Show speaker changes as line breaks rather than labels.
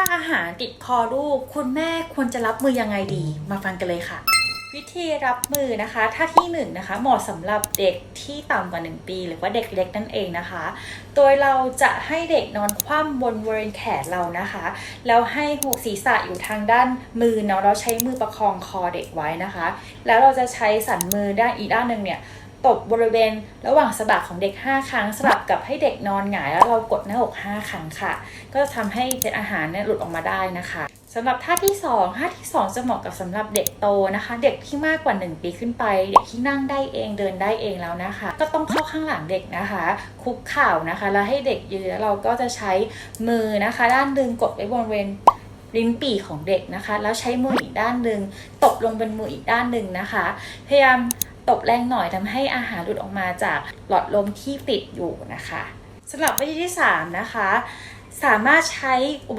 ถ้าอาหารติดคอลูก คุณแม่ควรจะรับมือยังไงดี มาฟังกันเลยค่ะวิธีรับมือนะคะถ้าที่หนึ่งนะคะเหมาะสำหรับเด็กที่ต่ำกว่า 1 ปี หรือว่าเด็กเล็กนั่นเองนะคะ โดยเราจะให้เด็กนอนคว่ำบนบริเวณแขนเรานะคะ แล้วให้หัวศีรษะอยู่ทางด้านมือเนาะเราใช้มือประคองคอเด็กไว้นะคะ แล้วเราจะใช้สันมือด้านอีกด้านหนึ่งเนี่ย ตบบริเวณระหว่างสะบักของเด็ก 5 ครั้งสลับกับให้เด็กนอนหงาย แล้วเรากดหน้าอก 5 ครั้งค่ะ ก็จะทำให้เศษอาหารเนี่ยหลุดออกมาได้นะคะสำหรับท่าที่2ท่าที่ 2 จะเหมาะกับสำหรับเด็กโตนะคะ เด็กที่มากกว่า 1 ปีขึ้นไป เด็กที่นั่งได้เองเดินได้เองแล้วนะคะ ก็ต้องเข้าข้างหลังเด็กนะคะ คุกเข่านะคะ แล้วให้เด็กยืนแล้วเราก็จะใช้มือนะคะ ด้านหนึ่งกดไว้บริเวณลิ้นปี่ของเด็กนะคะ แล้วใช้มืออีกด้านหนึ่งตบลงบนมืออีกด้านหนึ่งนะคะ พยายาม ตบแรงหน่อยทำให้อาหารหลุดออกมาจากหลอดลมที่ติดอยู่นะคะสำหรับวิธีที่ 3 นะคะ สามารถใช้อุป